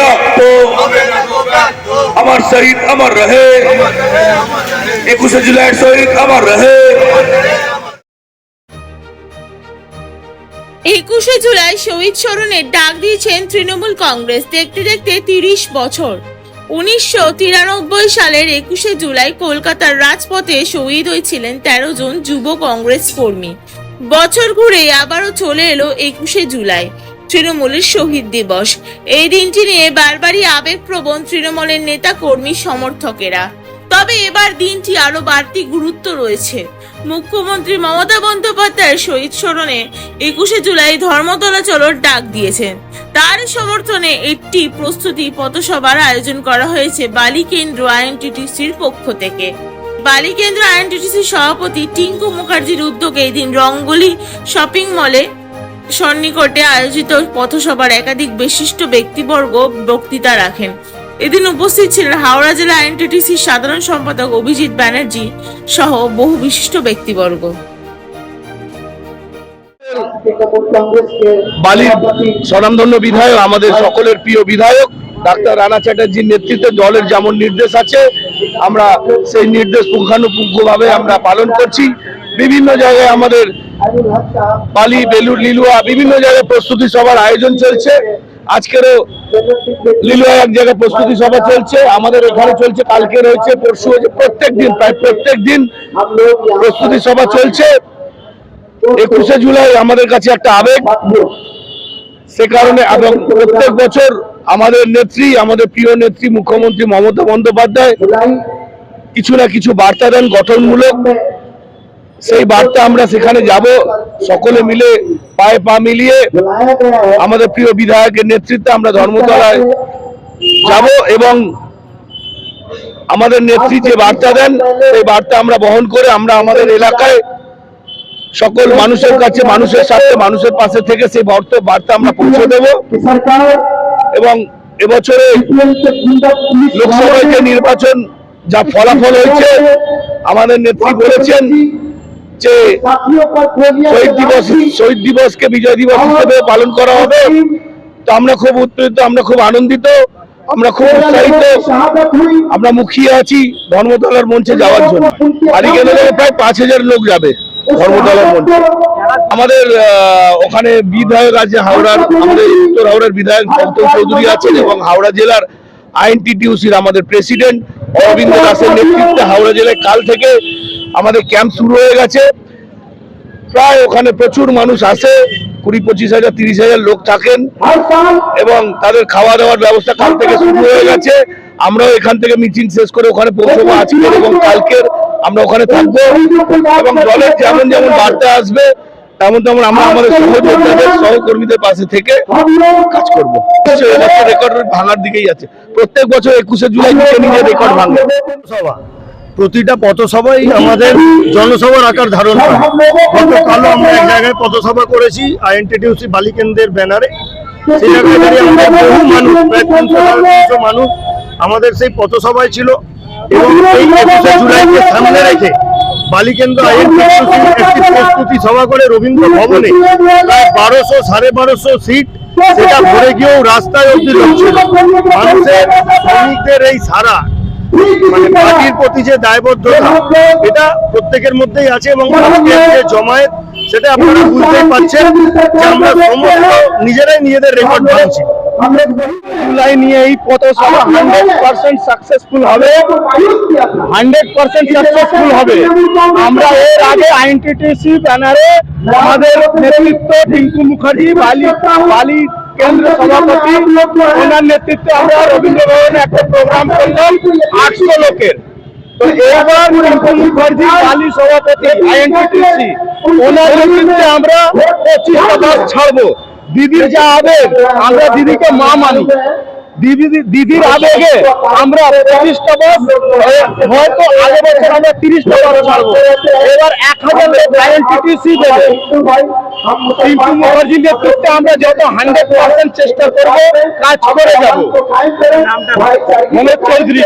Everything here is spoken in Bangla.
রক্ত আমার শহীদ আমার রহে একুশে জুলাই শহীদ আমার রহে একুশে জুলাই শহীদ স্মরণের ডাক দিয়েছেন তৃণমূল কংগ্রেস। দেখতে দেখতে তিরিশ বছর। উনিশশো তিরানব্বই সালের একুশে জুলাই কলকাতার রাজপথে শহীদ হয়েছিলেন তেরো জন যুব কংগ্রেস কর্মী। বছর ঘুরে আবারও চলে এলো একুশে জুলাই। তৃণমূলের শহীদ দিবস। এই দিনটি নিয়ে বারবারই আবেগপ্রবণ তৃণমূলের নেতা কর্মী সমর্থকেরা। তবে এবার দিনটি আরও বাড়তি গুরুত্ব রয়েছে। মুখ্যমন্ত্রী মমতা বন্দ্যোপাধ্যায় শহীদ স্মরণে একুশে জুলাই ধর্মতলা চলোর ডাক দিয়েছেন তার সমর্থনে একটি প্রস্তুতি পথসভার আয়োজন করা হয়েছে বালি কেন্দ্র আইএনটিটিসির পক্ষ থেকে। বালি কেন্দ্র আইএনটিটিসির সভাপতি টিঙ্কু মুখার্জির উদ্যোগে এদিন রঙ্গলি শপিং মলে সন্নিকটে আয়োজিত পথসভার একাধিক বিশিষ্ট ব্যক্তিবর্গ বক্তৃতা রাখেন। এদিন উপস্থিত ছিলেন হাওড়া জেলা আইএনটিটিসির সাধারণ সম্পাদক অভিজিৎ ব্যানার্জি সহ বহু বিশিষ্ট ব্যক্তিবর্গ। বালির স্বনামধন্য বিধায়ক, আমাদের সকলের প্রিয় বিধায়ক, ডাক্তার রানা চ্যাটার্জির নেতৃত্বে দলের যেমন নির্দেশ আছে, আমরা সেই নির্দেশ পুঙ্খানুপুঙ্খভাবে আমরা পালন করছি। বিভিন্ন জায়গায় আমাদের বালি বেলুর লিলুয়া বিভিন্ন জায়গায় প্রস্তুতি সভার আয়োজন চলছে। আজকেরও লিলুয়া এক জায়গায় প্রস্তুতি সভা চলছে। আমাদের এখানে চলছে, কালকে রয়েছে, পরশু হয়েছে প্রত্যেক দিন প্রায় প্রত্যেক দিন প্রস্তুতি সভা চলছে। একুশে জুলাই আমাদের কাছে একটা আবেগ। সে কারণে এবং প্রত্যেক বছর আমাদের নেত্রী, আমাদের প্রিয় নেত্রী, মুখ্যমন্ত্রী মমতা বন্দ্যোপাধ্যায় কিছু না কিছু বার্তা দেন গঠনমূলক। সেই বার্তা আমরা সেখানে যাব। সকলে মিলে পায়ে পা মিলিয়ে আমাদের প্রিয় বিধায়কের নেতৃত্বে আমরা ধর্মতলায় যাব এবং আমাদের নেত্রী যে বার্তা দেন, সেই বার্তা আমরা বহন করে আমরা আমাদের এলাকায় সকল মানুষের কাছে, মানুষের সাথে মানুষের পাশে থেকে সেই বার্তা আমরা পৌঁছে দেব এবং এবছরে লোকসভায় নির্বাচন, যা ফলাফল হয়েছে, আমাদের নেত্রী বলেছেন যে শহীদ দিবস শহীদ দিবসকে বিজয় দিবস হিসেবে পালন করা হবে। তো আমরা খুব উত্তেজিত আমরা খুব আনন্দিত আমরা খুব উৎসাহিত। আমরা মুখিয়ে আছি ধর্মতলার মঞ্চে যাওয়ার জন্য। আজকে প্রায় পাঁচ হাজার লোক যাবে ধর্মতলার মঞ্চে। আমাদের ওখানে বিধায়ক আছে হাওড়ার আমাদের উত্তর হাওড়ার বিধায়ক গৌতম চৌধুরী আছেন এবং হাওড়া জেলার আইএনটিটিউসির আমাদের প্রেসিডেন্ট অরবিন্দ দাসের নেতৃত্বে হাওড়া জেলায় কাল থেকে আমাদের ক্যাম্প শুরু হয়ে গেছে। প্রায় ওখানে প্রচুর মানুষ আসে, কুড়ি, পঁচিশ হাজার, তিরিশ হাজার লোক থাকেন এবং তাদের খাওয়া দাওয়ার ব্যবস্থা কাল থেকে শুরু হয়ে গেছে। আমরাও এখান থেকে মিটিং শেষ করে ওখানে পৌঁছবো আজকের এবং কালকের। আমরা ওখানে থাকব এবং দলের যেমন যেমন বার্তা আসবে, তেমন তেমন আমরা আমাদের সহযোদ্ধাদের, সহকর্মীদের পাশে থেকে কাজ করব। রেকর্ড ভাঙার দিকেই আছে। প্রত্যেক বছর একুশে জুলাই নিজে নিজে রেকর্ড ভাঙবে। সভা প্রতিটা পথসভাই আমাদের জনসভার আকার ধারণ করে। গতকালও আমরা এক জায়গায় পথসভা করেছি আইএনটিটিউসি বালিকেন্দ্রের ব্যানারে। সেই জায়গায় দাঁড়িয়ে আমাদের বহু মানুষ, প্রায় তিনশো মানুষ আমাদের সেই পথসভায় ছিল এবং এই একুশে জুলাইকে সামনে রেখে বালিকেন্দ্র আইএনটিটিউসি একটি প্রস্তুতি সভা করে রবীন্দ্র ভবনে প্রায় বারোশো, সাড়ে বারোশো সিট সেটা ভরে গিয়েও রাস্তায় অব্দি লোক মানুষের, শ্রমিকদের এই সারা মানে প্রতি যে দায়বদ্ধতা এটা প্রত্যেকের মধ্যেই আছে এবং যে জমায়েত সেটা আপনারা বুঝতেই পারছেন যে আমরা সমস্ত নিজেরাই নিজেদের রেকর্ড ভাঙছি জুলাই নিয়ে এই পথসভা হান্ড্রেড পার্সেন্ট সাকসেসফুল হবে। হান্ড্রেড পার্সেন্ট সাকসেসফুল হবে। আমরা এর আগে আইএনটিটিসি ব্যানারে আমাদের নেতৃত্ব টিঙ্কু মুখার্জি বালি বালি কেন্দ্র সভাপতি, ওনার নেতৃত্বে আমরা রবীন্দ্র ভবনে একটা প্রোগ্রাম করলাম আটশো লোকের। তো এবার মুখার্জি সভাপতি ওনার নেতৃত্বে আমরা পঁচিশটা বাস ছাড়বো। দিদির যা আবেগ, আমরা দিদিকে মা মানি। দিদি, দিদির আবেগে আমরা পঁচিশটা বাস, হয়তো আগের বছর আমরা তিরিশটা বাস ছাড়বো। এবার এক হাজার মুখার্জির নেতৃত্বে আমরা যত হান্ড্রেড পার্সেন্ট চেষ্টা করব কাজ করে যাব। মনোজ চৌধুরী